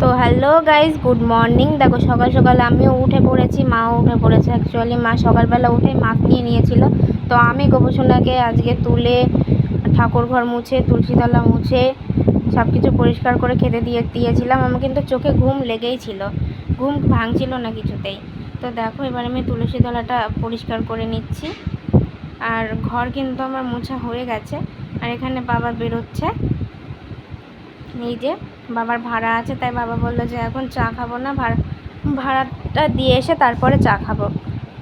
তো hello guys good morning. দেখো, সকাল সকাল আমিও উঠে পড়েছি, মাও উঠে পড়েছে। অ্যাকচুয়ালি মা সকালবেলা উঠে মাছ নিয়ে নিয়েছিল। তো আমি গোপসোনাকে আজকে তুলে ঠাকুর ঘর মুছে, তুলসীতলা মুছে সব কিছু পরিষ্কার করে খেতে দিয়ে, দিয়েছিলাম। আমার কিন্তু চোখে ঘুম লেগেই ছিল। ঘুম ভাঙছিল না কিছুতেই। তো দেখো, এবার আমি তুলসী তলাটা পরিষ্কার করে নিচ্ছি। আর ঘর কিন্তু আমার মোছা হয়ে গেছে। আর এখানে বাবা বেরোচ্ছে। এই যে বাবার ভাড়া আছে, তাই বাবা বলল যে এখন চা খাব না, ভাড়া, ভাড়াটা দিয়ে এসে তারপরে চা খাব।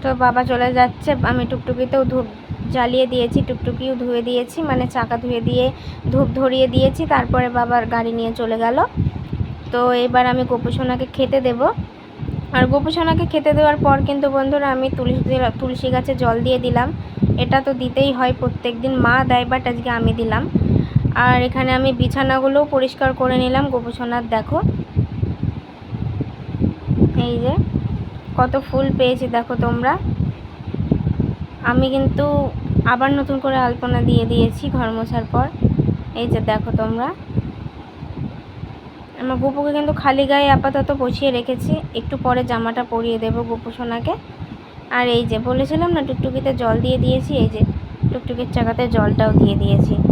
তো বাবা চলে যাচ্ছে, আমি টুকটুকিতেও ধূপ জ্বালিয়ে দিয়েছি, টুকটুকিও ধুয়ে দিয়েছি মানে চাকা ধুয়ে দিয়ে, ধূপ ধরিয়ে দিয়েছি, তারপরে বাবার গাড়ি নিয়ে চলে গেল। তো এবার আমি গোপুসোনাকে খেতে দেব। আর গোপুসোনাকে খেতে দেওয়ার পর কিন্তু বন্ধুরা আমি তুলসী তুলসী গাছে জল দিয়ে দিলাম। এটা তো দিতেই হয় প্রত্যেক দিন মা দেয় বাট আজকে আমি দিলাম। আর এখানে আমি বিছানাগুলোও পরিষ্কার করে নিলাম। গোপুসোনার দেখো। এই যে, কত ফুল পেয়েছি, দেখো তোমরা। আমি কিন্তু আবার নতুন করে আলপনা দিয়ে দিয়েছি ঘর মোছার পর। এই যে, দেখো তোমরা। আমার গোপুকে কিন্তু খালি গায়ে আপাতত বসিয়ে রেখেছি। একটু পরে জামাটা পরিয়ে দেবো গোপু আর এই যে, বলেছিলাম না, টুকটুকিতে জল দিয়ে দিয়েছি। এই যে, টুকটুকির চাকাতে জলটাও দিয়ে দিয়েছি।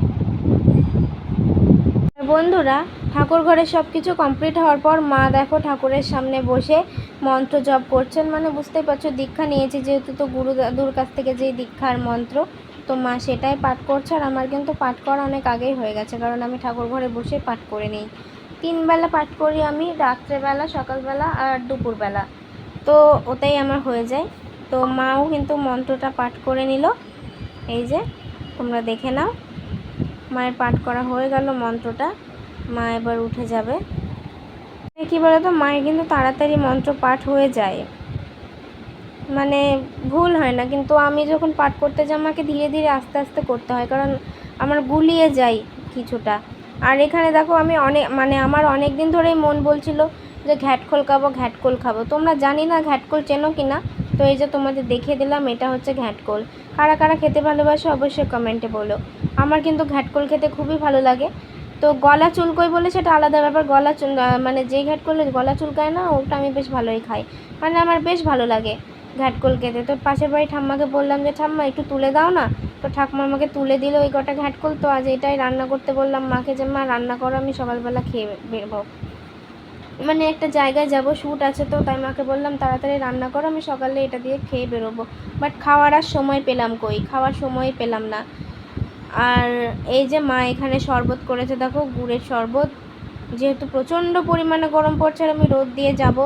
বন্ধুরা, ঠাকুর ঘরে সব কিছু কমপ্লিট হওয়ার পর মা দেখো ঠাকুরের সামনে বসে মন্ত্র জপ করছেন। মানে বুঝতেই পারছ, দীক্ষা নিয়েছি যেহেতু তো গুরু দাদুর কাছ থেকে যে দীক্ষার মন্ত্র, তো মা সেটাই পাঠ করছে। আর আমার কিন্তু পাঠ করা অনেক আগেই হয়ে গেছে, কারণ আমি ঠাকুর ঘরে বসে পাঠ করে নিই। তিনবেলা পাঠ করি আমি, রাত্রেবেলা, সকালবেলা আর দুপুরবেলা। তো ওটাই আমার হয়ে যায়। তো মাও কিন্তু মন্ত্রটা পাঠ করে নিল। এই যে, তোমরা দেখে নাও। মায়ের পাঠ করা হয়ে গেল মন্ত্রটা। মা এবার উঠে যাবে। কী বলতো, মায়ের কিন্তু তাড়াতাড়ি মন্ত্র পাঠ হয়ে যায়। মানে ভুল হয় না, কিন্তু আমি যখন পাঠ করতে যাই, আমাকে ধীরে ধীরে আস্তে আস্তে করতে হয়, কারণ আমার গুলিয়ে যায় কিছুটা। আর এখানে দেখো, আমি অনেক মানে আমার অনেক দিন ধরেই মন বলছিল যে ঘ্যাটখোল খাব ঘ্যাটকোল খাব। তোমরা জানি না ঘ্যাটকোল চেনো কি না তো এই যে তোমাদের দেখিয়ে দিলাম, এটা হচ্ছে ঘ্যাটকোল। কারা কারা খেতে ভালোবাসে অবশ্যই কমেন্টে বলো। আমার কিন্তু ঘ্যাটকোল খেতে খুবই ভালো লাগে। তো গলা চুলকোয় বলে সেটা আলাদা ব্যাপার। গলা চুল মানে যেই ঘ্যাটকোলে গলা চুলকায় না, ওটা আমি বেশ ভালোই খাই। মানে আমার বেশ ভালো লাগে ঘ্যাটকোল খেতে। তো পাশের বাড়ি ঠাম্মাকে বললাম যে, ঠাম্মা, একটু তুলে দাও না? তো ঠাকুমা আমাকে তুলে দিল ওই কটা ঘ্যাটকোল। তো আজ এটাই রান্না করতে বললাম মাকে যে, মা, রান্না করো, আমি সকালবেলা খেয়ে বেরবো। মানে একটা জায়গায় যাব শ্যুট আছে তো, তাই মাকে বললাম, তাড়াতাড়ি রান্না করো, আমি সকালে এটা দিয়ে খেয়ে বেরোবো। বাট খাওয়ার আর সময় পেলাম কই? খাওয়ার সময় পেলাম না। আর এই যে মা এখানে শরবত করেছে, দেখো, গুড়ের শরবত। যেহেতু প্রচণ্ড পরিমাণে গরম পড়ছে আর আমি রোদ দিয়ে যাব,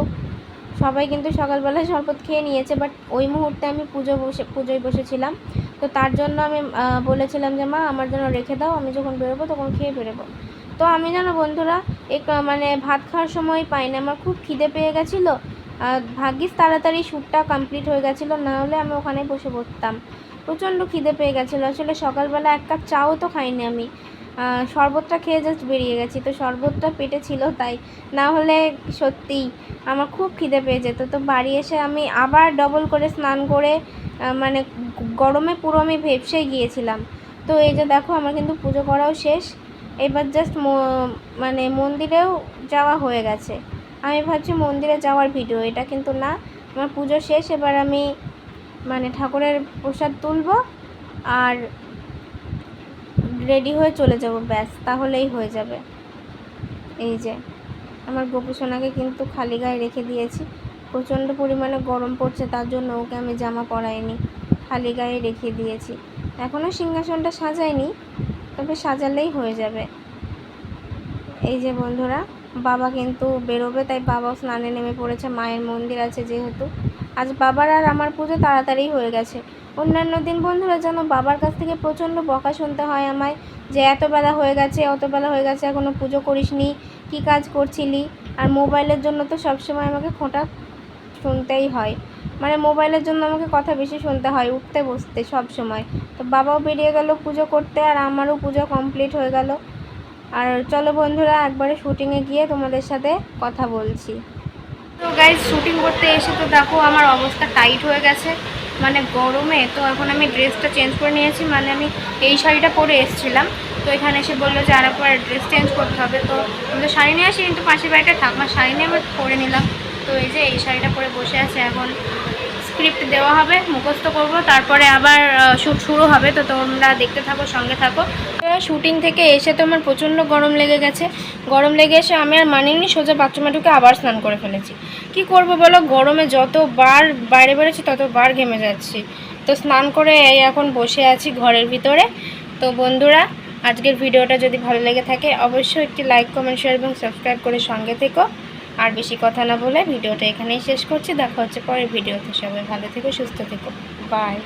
সবাই কিন্তু সকালবেলা শরবত খেয়ে নিয়েছে বাট ওই মুহূর্তে আমি পুজো বসে, পুজোয় বসেছিলাম। তো তার জন্য আমি বলেছিলাম যে, মা, আমার জন্য রেখে দাও, আমি যখন বেরোবো তখন খেয়ে বেরোবো। তো আমি জানো বন্ধুরা এক মানে ভাত খাওয়ার সময় পাই না আমার খুব খিদে পেয়ে গেছিল। আর ভাগ্যিস তাড়াতাড়ি শ্যুটটা কমপ্লিট হয়ে গেছিল, না হলে আমি ওখানে বসে পড়তাম। প্রচণ্ড খিদে পেয়ে গেছিল। আসলে সকালবেলা এক কাপ চাও তো খাইনি আমি। শরবতটা খেয়ে জাস্ট বেরিয়ে গেছি। তো শরবতটা পেটে ছিল তাই। না হলে সত্যিই আমার খুব খিদে পেয়ে যেত। তো বাড়ি এসে আমি আবার ডবল করে স্নান করে মানে গরমে পুরো আমি ভেপসে গিয়েছিলাম। তো এই যে দেখো, আমার কিন্তু পুজো করাও শেষ। এবার জাস্ট মানে মন্দিরেও যাওয়া হয়ে গেছে। আমি ভাবছি মন্দিরে যাওয়ার ভিডিও এটা কিন্তু না। আমার পুজো শেষ, এবার আমি মানে ঠাকুরের প্রসাদ তুলব আর রেডি হয়ে চলে যাব, ব্যাস, তাহলেই হয়ে যাবে। এই যে, আমার গোপু সোনাকে কিন্তু খালি গায়ে রেখে দিয়েছি। প্রচণ্ড পরিমাণে গরম পড়ছে, তার জন্য ওকে আমি জামা পরাইনি, খালি গায়ে রেখে দিয়েছি। এখনও সিংহাসনটা সাজাইনি তবে সাজালেই হয়ে যাবে। এই যে বন্ধুরা, বাবা কিন্তু বেরোবে, তাই বাবাও স্নানে নেমে পড়েছে। মায়ের মন্দির আছে যেহেতু। আজ বাবার আর আমার পুজো তাড়াতাড়ি হয়ে গেছে। অন্যান্য দিন বন্ধুরা, যেন বাবার কাছ থেকে প্রচণ্ড বকা শুনতে হয় আমায়, যে এত বেলা হয়ে গেছে, অত বেলা হয়ে গেছে এখনও পুজো করিসনি, কী কাজ করছিলি? আর মোবাইলের জন্য তো সবসময় আমাকে খোঁটা শুনতেই হয়। মানে মোবাইলের জন্য আমাকে কথা বেশি শুনতে হয়, উঠতে বসতে সব সময়। তো বাবাও বেরিয়ে গেল পুজো করতে আর আমারও পুজো কমপ্লিট হয়ে গেল। আর চলো বন্ধুরা, একবারে শুটিংয়ে গিয়ে তোমাদের সাথে কথা বলছি। তো গাইজ শুটিং করতে এসে তো দেখো আমার অবস্থা টাইট হয়ে গেছে। মানে গরমে, তো এখন আমি ড্রেসটা চেঞ্জ করে নিয়েছি। মানে আমি এই শাড়িটা পরে এসেছিলাম। তো এখানে এসে বলল যে আর একবার ড্রেস চেঞ্জ করতে হবে। তো আমি তো শাড়ি নিয়ে আসি কিন্তু পাশের বাড়িটা ঠাকুমার শাড়ি নিয়ে আমি পরে নিলাম। তো এই যে এই শাড়িটা পরে বসে আছে, এখন স্ক্রিপ্ট দেওয়া হবে, মুখস্থ করব, তারপরে আবার শ্যুট শুরু হবে, তো তোমরা দেখতে থাকো, সঙ্গে থাকো। শুটিং থেকে এসে তো আমার প্রচণ্ড গরম লেগে গেছে। গরম লেগে এসে আমি আর মানিনি, সোজা বাথরুমে ঢুকে আবার স্নান করে ফেলেছি। কি করব বলো, গরমে যতবার বাইরে বেরোচ্ছি, ততবার ঘেমে যাচ্ছি। তো স্নান করে এই এখন বসে আছি ঘরের ভিতরে। তো বন্ধুরা, আজকের ভিডিওটা যদি ভালো লেগে থাকে, অবশ্যই একটি লাইক কমেন্ট শেয়ার এবং সাবস্ক্রাইব করে সঙ্গে থেকো। আর বেশি কথা না বলে ভিডিওটা এখানেই শেষ করছি। দেখা হচ্ছে পরের ভিডিওতে। সবাই ভালো থেকো, সুস্থ থেকো। বাই